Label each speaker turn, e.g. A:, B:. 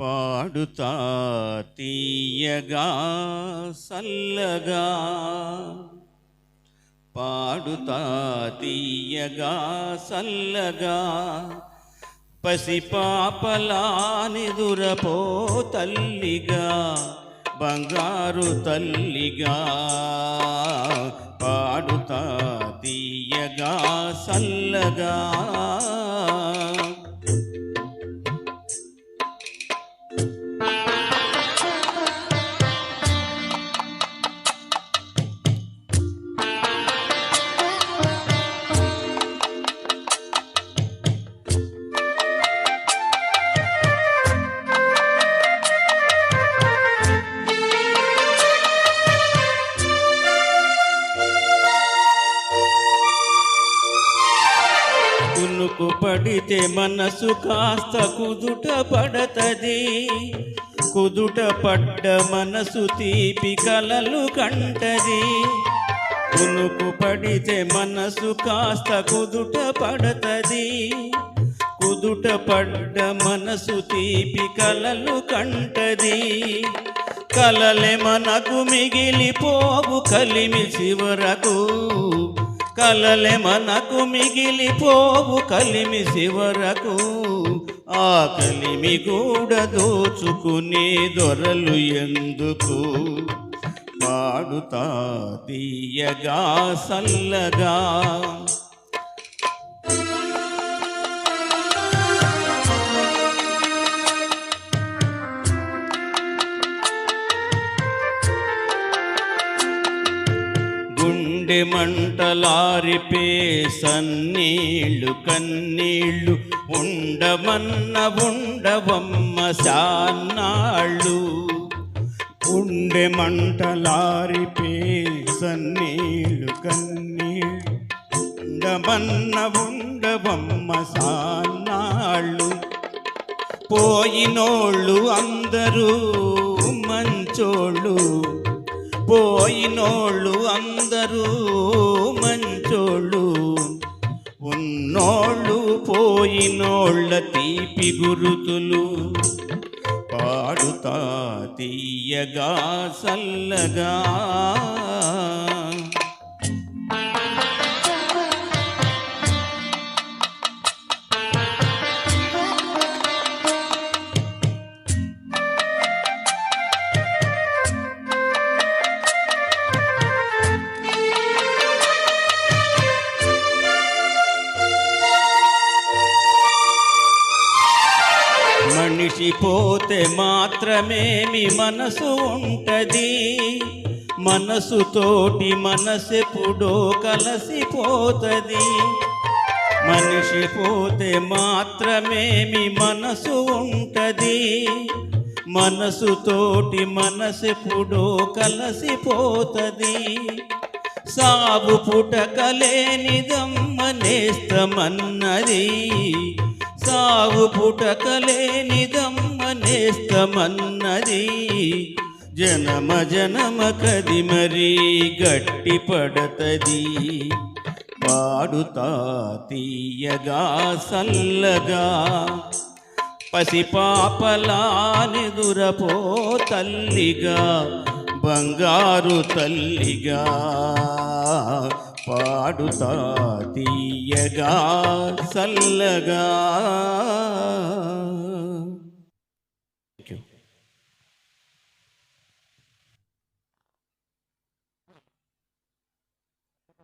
A: పాడుతా తీయగా సల్లగా. పాడుతా తీయగా సల్లగా. పసిపాపలానిదురపో తల్లిగా బంగారు తల్లిగా. పాడుతా తీయగా సల్లగా. కునుకు పడితే మనసు కాస్త కుదుట పడతది. కుదుట పడ్డ మనసు తీపి కలలు కంటది. కునుకు పడితే మనసు కాస్త కుదుట పడతది. కుదుట పడ్డ మనసు తీపి కలలు కంటది. కలలే మనకు మిగిలిపోవు కలిమి చివరకు. కలలే మనకు మిగిలిపోవు కలిమి శివరకు. ఆ కలిమి కూడా దోచుకునే దొరలు ఎందుకు? పాడుతా తీయగా సల్లగా. గుండె మంటలారిపే సన్నీళ్ళు కన్నీళ్ళు ఉండమన్న ఉండవమ్మ సాన్నాళ్ళు గుండె మంటలారిపే సన్నీళ్ళు కన్నీళ్ళు ఉండమన్న ఉండవమ్మ సాన్నాళ్ళు పోయినోళ్ళు అందరూ మంచోళ్ళు పోయినోళ్ళు అందరూ మంచోళ్ళు. ఉన్నోళ్ళు పోయినోళ్ళ తీపి గురుతులు. పాడుతా తీయగా సల్లగా మనిషి పోతే మాత్రమేమి మనసు ఉంటది? మనసుతోటి మనసెప్పుడో కలసిపోతుంది. మనిషి పోతే మాత్రమేమి మనసు ఉంటది? మనసుతోటి మనసెప్పుడో కలసిపోతది. సాగు పుటకలేనిదమ్మ నేస్తమన్నది. సావు పుటకలేనిదమ్మ నేస్తమన్నది జనమ జనమ కది మరీ గట్టి పడతది. పాడుతా తీయగా సల్లగా పసిపాపలానిదురపో తల్లిగా బంగారు తల్లిగా. పాడుతా తీయగా సల్లగా